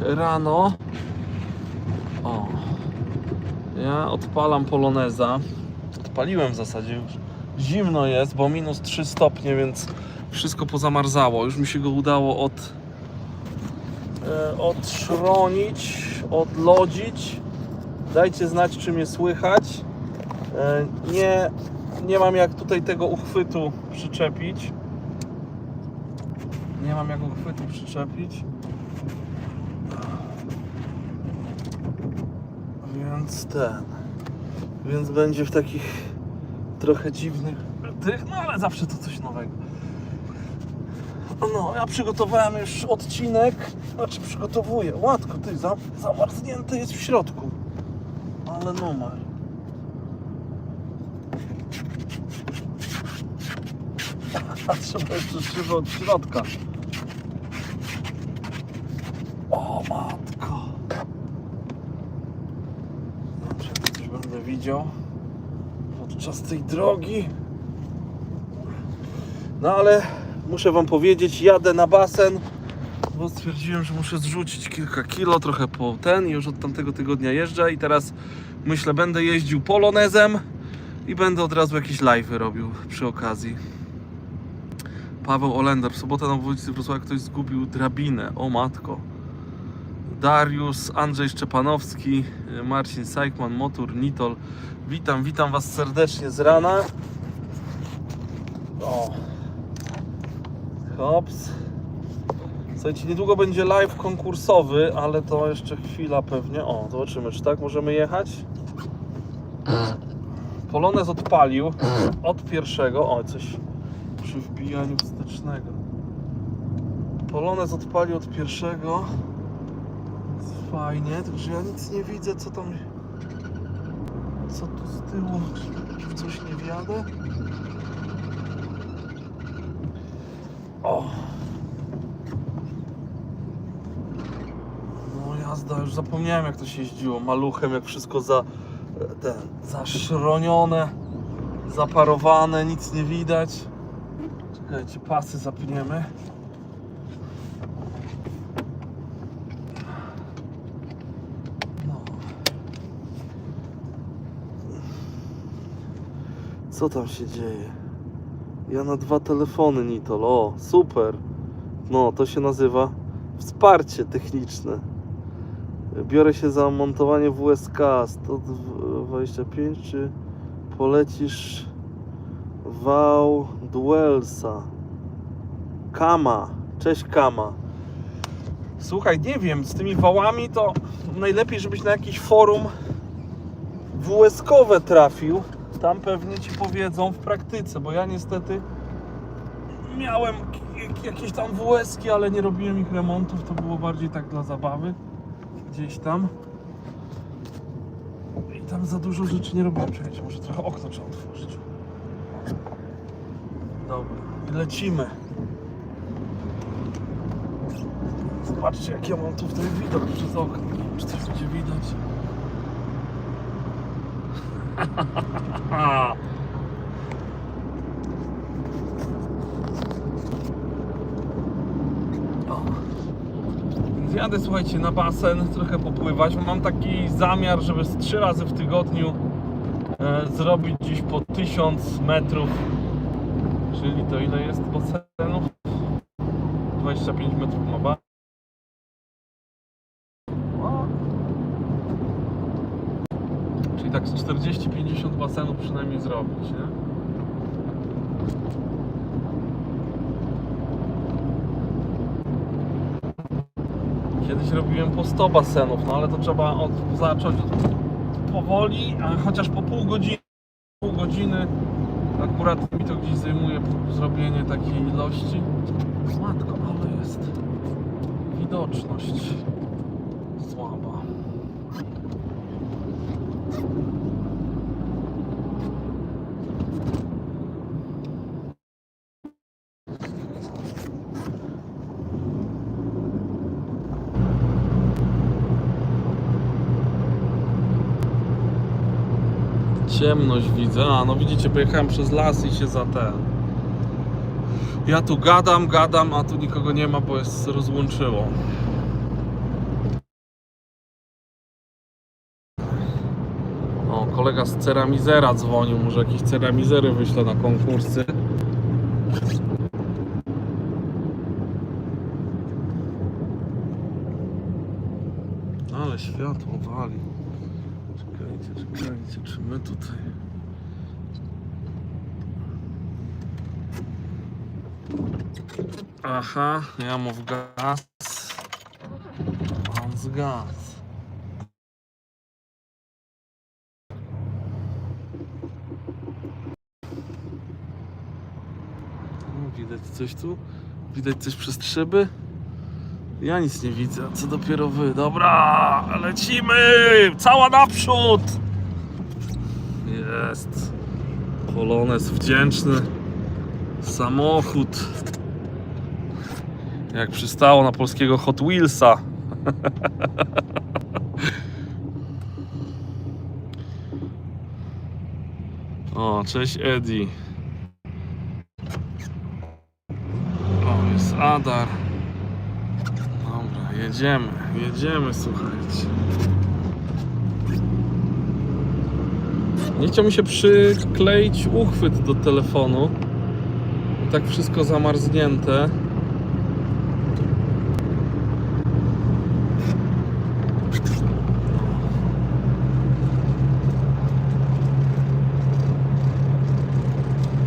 rano. O. Ja odpalam poloneza. Odpaliłem w zasadzie już. Zimno jest, bo minus 3 stopnie, więc wszystko pozamarzało. Już mi się go udało od, e, odszronić, odlodzić. Dajcie znać, czy mnie słychać. E, nie, nie mam jak tutaj tego uchwytu przyczepić. Nie mam jak uchwytu przyczepić. Więc ten. Więc będzie w takich trochę dziwnych tych, no ale zawsze to coś nowego. No, ja przygotowałem już odcinek, znaczy przygotowuję. Łatko, ty, za, zamarznięte jest w środku. Ale numer. Trzeba jeszcze szybę od środka. O matko. Dobrze, coś będę widział podczas tej drogi. No ale muszę wam powiedzieć, jadę na basen, bo stwierdziłem, że muszę zrzucić kilka kilo, trochę po ten i już od tamtego tygodnia jeżdżę i teraz myślę, będę jeździł polonezem i będę od razu jakieś live'y robił przy okazji. Paweł Olender, w sobotę na obwodnicy Wrocławia ktoś zgubił drabinę, o matko. Dariusz, Andrzej Szczepanowski, Marcin Sajkman, Motor, Nitol. Witam, witam Was serdecznie z rana. O. Hops. Słuchajcie, niedługo będzie live konkursowy, ale to jeszcze chwila pewnie. O, zobaczymy, czy tak możemy jechać. Polonez odpalił od pierwszego. O, coś przy wbijaniu wstecznego. Polonez odpalił od pierwszego. Fajnie, tylko że ja nic nie widzę, co tam. Co tu z tyłu? W coś nie wjadę? O! No jazda, już zapomniałem jak to się jeździło. Maluchem, jak wszystko za ten, zaszronione, zaparowane, nic nie widać. Czekajcie, pasy zapniemy. No. Co tam się dzieje? Ja na dwa telefony Nitol. O, super. No, to się nazywa wsparcie techniczne. Biorę się za montowanie WSK 125, czy polecisz wał Duelsa? Kama. Cześć Kama. Słuchaj, nie wiem, z tymi wałami to najlepiej, żebyś na jakiś forum WSK-owe trafił. Tam pewnie ci powiedzą w praktyce, bo ja niestety miałem jakieś tam WS-ki, ale nie robiłem ich remontów, to było bardziej tak dla zabawy. Gdzieś tam. I tam za dużo rzeczy nie robiłem. Czekajcie, może trochę okno trzeba otworzyć. Dobra, i lecimy. Zobaczcie, jak ja mam tu tutaj widok przez okno. Czy coś będzie widać? Jadę, słuchajcie, na basen, trochę popływać. Mam taki zamiar, żeby z trzy razy w tygodniu e, zrobić gdzieś po 1000 metrów. Czyli to ile jest basenów? 25 metrów ma basen. O. Czyli tak z 40-50 basenów przynajmniej zrobić, nie? Kiedyś robiłem po 100 basenów, no ale to trzeba od, zacząć od, powoli, a chociaż po pół godziny, pół godziny akurat mi to gdzieś zajmuje zrobienie takiej ilości. Matko, ale jest widoczność ciemność widzę. A no widzicie, pojechałem przez las i się za ten. Ja tu gadam, gadam, a tu nikogo nie ma, bo jest rozłączyło. O, kolega z ceramizera dzwonił, może jakieś ceramizery wyślę na konkursy. Ale światło wali. Czekajcie, czekajcie, czy my tutaj... Aha, ja mu w gaz. On z gaz. O, widać coś tu? Widać coś przez szyby? Ja nic nie widzę, co dopiero wy. Dobra, lecimy! Cała naprzód! Jest. Polones wdzięczny. Samochód. Jak przystało na polskiego Hot Wheelsa. O, cześć Eddie. O, jest Adar. Jedziemy, jedziemy, słuchajcie. Nie chciał mi się przykleić uchwyt do telefonu. Tak wszystko zamarznięte.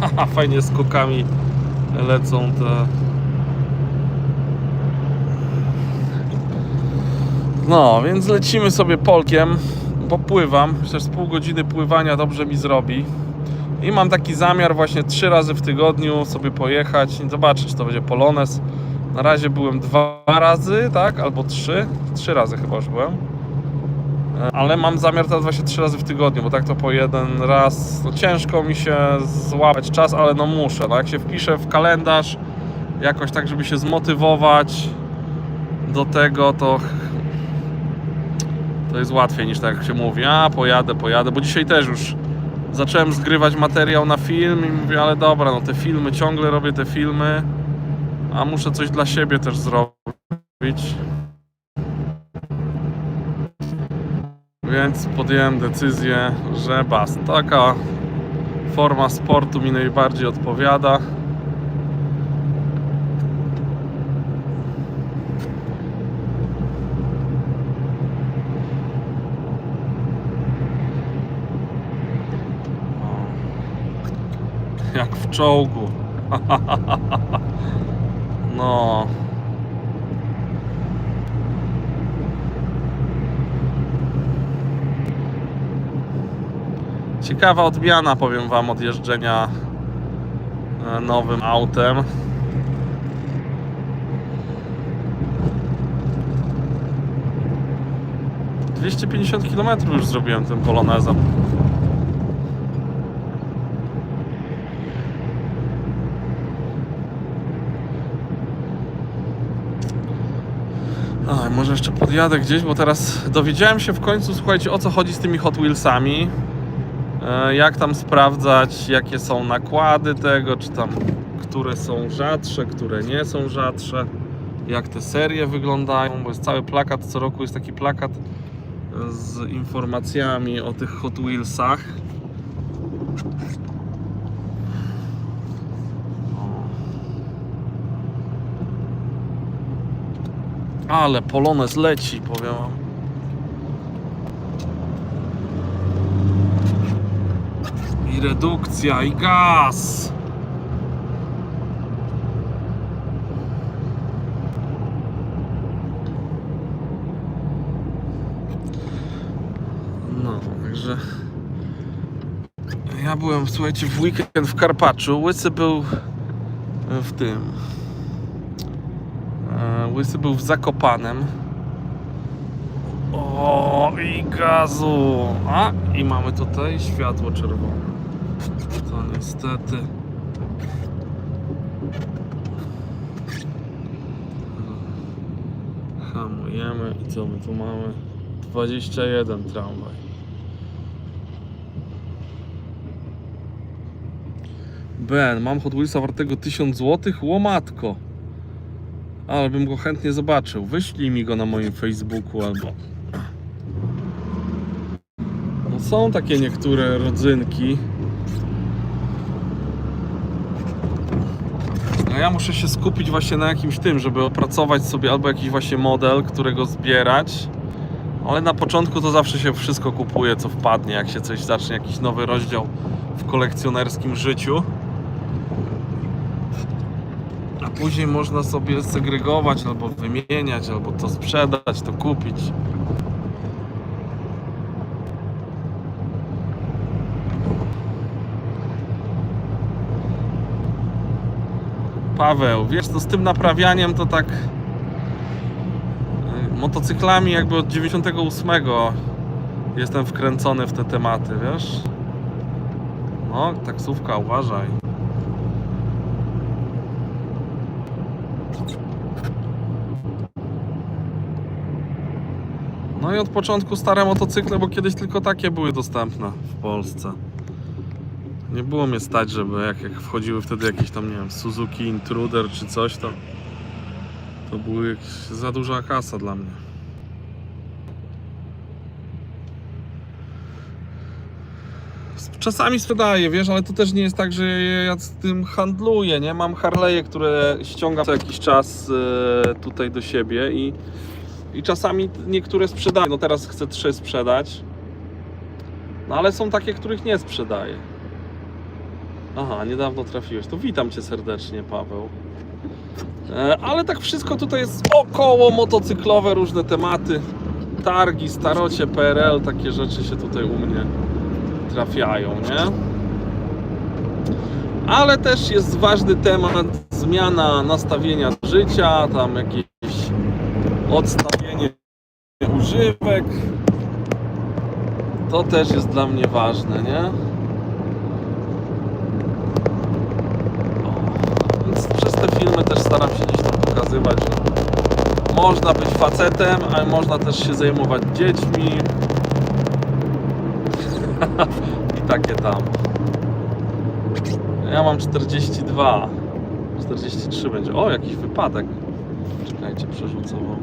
Haha, fajnie z kokami lecą te. No, więc lecimy sobie polkiem, bo pływam. Myślę, że z pół godziny pływania dobrze mi zrobi. I mam taki zamiar właśnie trzy razy w tygodniu sobie pojechać i zobaczyć, czy to będzie Polones. Na razie byłem dwa razy, tak? Albo trzy. Trzy razy chyba już byłem. E, Ale mam zamiar teraz właśnie trzy razy w tygodniu, bo tak to po jeden raz, no ciężko mi się złapać czas, ale no muszę. No jak się wpiszę w kalendarz jakoś tak, żeby się zmotywować do tego, to to jest łatwiej niż tak jak się mówi, a pojadę, pojadę, bo dzisiaj też już zacząłem zgrywać materiał na film i mówię, ale dobra, no te filmy, ciągle robię te filmy, a muszę coś dla siebie też zrobić. Więc podjąłem decyzję, że bas, taka forma sportu mi najbardziej odpowiada. Jak w czołgu. No. Ciekawa odmiana, powiem Wam, od jeżdżenia e, nowym autem. Dwieście pięćdziesiąt kilometrów już zrobiłem tym polonezem. A, może jeszcze podjadę gdzieś, bo teraz dowiedziałem się w końcu, słuchajcie, o co chodzi z tymi Hot Wheelsami. E, Jak tam sprawdzać, jakie są nakłady tego, czy tam które są rzadsze, które nie są rzadsze, jak te serie wyglądają, bo jest cały plakat, co roku jest taki plakat z informacjami o tych Hot Wheelsach. Ale Polones leci, powiem wam. I redukcja, i gaz. No, także ja byłem, słuchajcie, w weekend w Karpaczu. Łysy był w tym. Łysy był w Zakopanem. O, i gazu. A, i mamy tutaj światło czerwone. To niestety. Hamujemy i co my tu mamy? 21 tramwaj. Ben, mam Hot Wheelsa wartego 1000 zł, łomatko. Ale bym go chętnie zobaczył. Wyślij mi go na moim Facebooku albo. No są takie niektóre rodzynki. No ja muszę się skupić właśnie na jakimś tym, żeby opracować sobie albo jakiś właśnie model, którego zbierać. Ale na początku to zawsze się wszystko kupuje, co wpadnie, jak się coś zacznie, jakiś nowy rozdział w kolekcjonerskim życiu. Później można sobie segregować, albo wymieniać, albo to sprzedać, to kupić. Paweł, wiesz, to z tym naprawianiem to tak y, motocyklami jakby od 98 jestem wkręcony w te tematy, wiesz? No, taksówka, uważaj. I od początku stare motocykle, bo kiedyś tylko takie były dostępne w Polsce. Nie było mnie stać, żeby jak, jak wchodziły wtedy jakieś tam, nie wiem, Suzuki Intruder czy coś, to to jakieś, za duża kasa dla mnie. Czasami sprzedaję, wiesz, ale to też nie jest tak, że ja z tym handluję, nie? Mam Harley'e, które ściągam co jakiś czas e, tutaj do siebie i, i czasami niektóre sprzedaję. No teraz chcę trzy sprzedać, no ale są takie, których nie sprzedaję. Aha, niedawno trafiłeś. To witam cię serdecznie, Paweł. E, Ale tak wszystko tutaj jest około motocyklowe, różne tematy. Targi, starocie, PRL, takie rzeczy się tutaj u mnie trafiają, nie? Ale też jest ważny temat zmiana nastawienia życia, tam jakieś odstawienie używek. To też jest dla mnie ważne, nie? Więc przez te filmy też staram się gdzieś tam pokazywać, że można być facetem, ale można też się zajmować dziećmi. I takie tam. Ja mam 42. 43 będzie. O, jakiś wypadek. Czekajcie, przerzucę wam.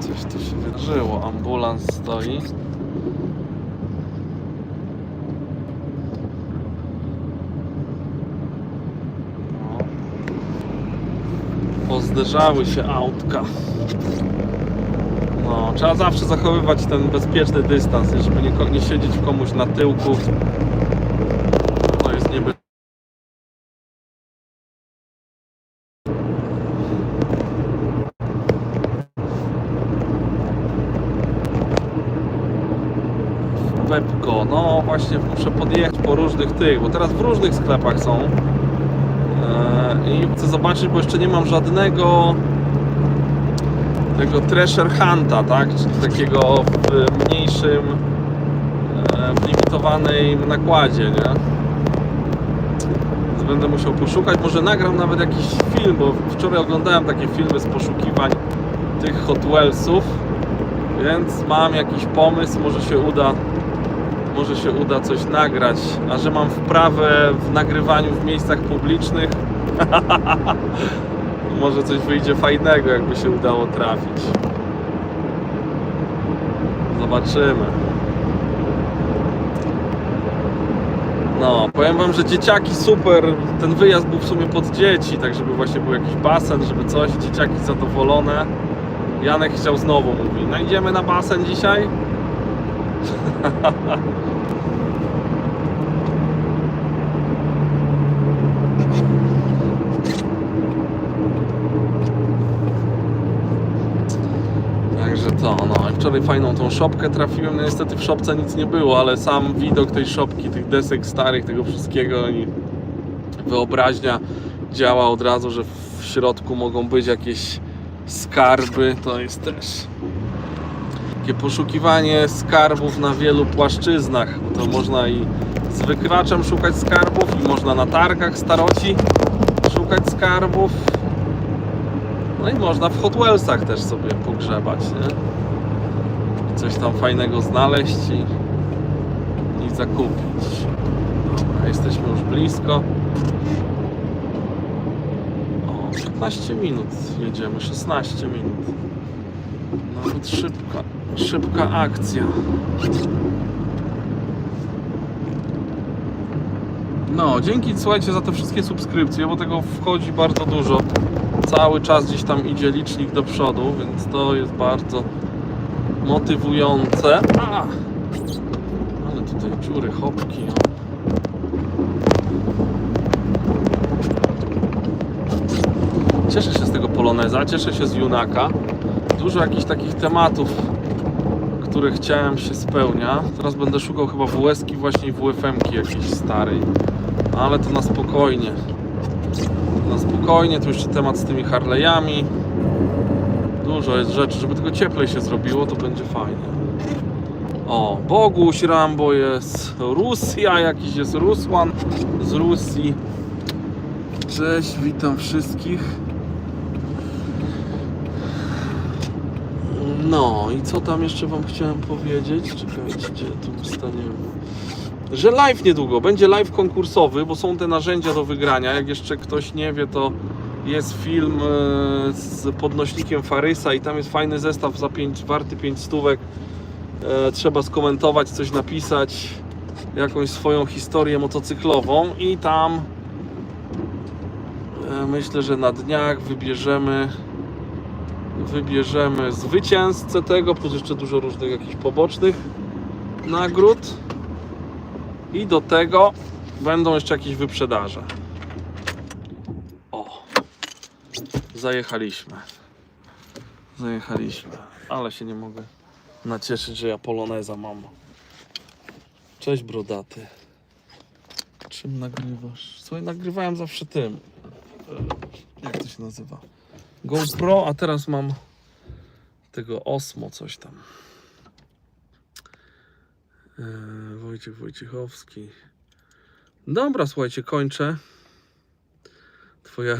Coś tu się wydarzyło. Ambulans stoi. No. Się autka. No, trzeba zawsze zachowywać ten bezpieczny dystans, żeby nie, nie siedzieć komuś na tyłku. To jest niebezpieczne. Pepko, no właśnie muszę podjechać po różnych tych, bo teraz w różnych sklepach są. Eee, I chcę zobaczyć, bo jeszcze nie mam żadnego tego Treasure Hunta, tak? Czyli takiego w mniejszym, e, w limitowanej nakładzie, nie? Będę musiał poszukać. Może nagram nawet jakiś film, bo wczoraj oglądałem takie filmy z poszukiwań tych Hot Wheelsów, więc mam jakiś pomysł, może się uda może się uda coś nagrać, a że mam wprawę w nagrywaniu w miejscach publicznych, może coś wyjdzie fajnego, jakby się udało trafić. Zobaczymy. No, powiem wam, że dzieciaki super. Ten wyjazd był w sumie pod dzieci, tak żeby właśnie był jakiś basen, żeby coś, dzieciaki zadowolone. Janek chciał znowu, mówi, no idziemy na basen dzisiaj? Także to, no i wczoraj fajną tą szopkę trafiłem, no niestety w szopce nic nie było, ale sam widok tej szopki, tych desek starych, tego wszystkiego i wyobraźnia działa od razu, że w środku mogą być jakieś skarby, to jest też takie poszukiwanie skarbów na wielu płaszczyznach, to można i z wykrywaczem szukać skarbów i można na targach staroci szukać skarbów. No i można w Hot też sobie pogrzebać, nie? Coś tam fajnego znaleźć i, i zakupić. Dobra, jesteśmy już blisko. O, 15 minut jedziemy, 16 minut. Nawet szybka, szybka akcja. No, dzięki słuchajcie za te wszystkie subskrypcje, bo tego wchodzi bardzo dużo. Cały czas gdzieś tam idzie licznik do przodu, więc to jest bardzo motywujące. A! Ale tutaj dziury, hopki. Cieszę się z tego poloneza, cieszę się z Junaka. Dużo jakichś takich tematów, które chciałem się spełnia. Teraz będę szukał chyba WS-ki właśnie WFM-ki jakiejś starej. Ale to na spokojnie. Na spokojnie, tu jeszcze temat z tymi Harley'ami. Dużo jest rzeczy, żeby tylko cieplej się zrobiło, to będzie fajnie. O, Boguś Rambo jest, Rosja, jakiś jest Rusłan z Rusji. Cześć, witam wszystkich. No i co tam jeszcze Wam chciałem powiedzieć? Czekajcie, gdzie tu ustaniemy. Że live niedługo, będzie live konkursowy, bo są te narzędzia do wygrania. Jak jeszcze ktoś nie wie, to jest film e, z podnośnikiem Farysa i tam jest fajny zestaw za 5, warty 5 stówek. E, Trzeba skomentować, coś napisać, jakąś swoją historię motocyklową i tam e, myślę, że na dniach wybierzemy wybierzemy zwycięzcę tego, plus jeszcze dużo różnych jakichś pobocznych nagród. I do tego będą jeszcze jakieś wyprzedaże. O! Zajechaliśmy. Zajechaliśmy. Ale się nie mogę nacieszyć, że ja poloneza mam. Cześć brodaty. Czym nagrywasz? Słuchaj, nagrywałem zawsze tym. E, Jak to się nazywa? GoPro, a teraz mam tego Osmo coś tam. Eee, Wojciech Wojciechowski. Dobra, słuchajcie, kończę. Twoja.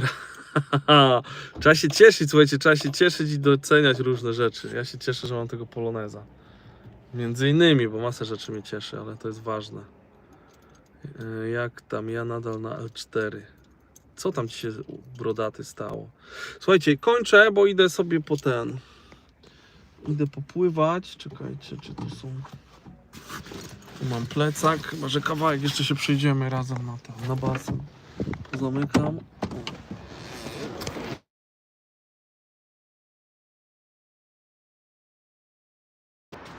trzeba się cieszyć, słuchajcie, trzeba się cieszyć i doceniać różne rzeczy. Ja się cieszę, że mam tego poloneza. Między innymi, bo masę rzeczy mnie cieszy, ale to jest ważne. Eee, Jak tam ja nadal na L4. Co tam ci się brodaty stało? Słuchajcie, kończę, bo idę sobie po ten. Idę popływać. Czekajcie, czy tu są. Tu mam plecak. Chyba, że kawałek jeszcze się przejdziemy razem na ten, na basen.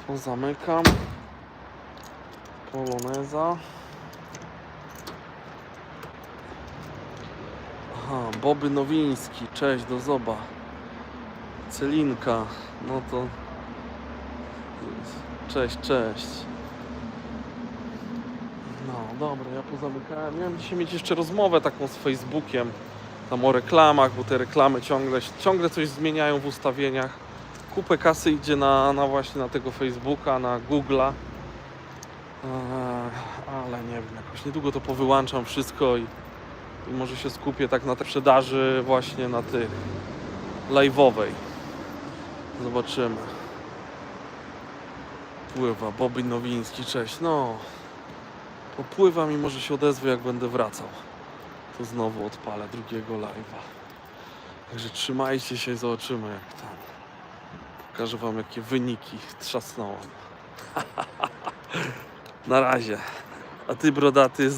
Zamykam. Pozamykam. Poloneza. Aha, Boby Nowiński, cześć, do zoba. Celinka, no to... Cześć, cześć. No, dobra, ja pozamykałem. Miałem dzisiaj mieć jeszcze rozmowę taką z Facebookiem, tam o reklamach, bo te reklamy ciągle, ciągle coś zmieniają w ustawieniach. Kupę kasy idzie na, na właśnie na tego Facebooka, na Google'a. Eee, ale nie wiem, jakoś niedługo to powyłączam wszystko i i może się skupię tak na tej sprzedaży właśnie na tych live'owej. Zobaczymy. Pływa Bobby Nowiński, cześć. No, popływam i może się odezwę jak będę wracał. To znowu odpalę drugiego live'a. Także trzymajcie się i zobaczymy jak tam. Pokażę wam jakie wyniki trzasnąłem. na razie. A ty brodaty z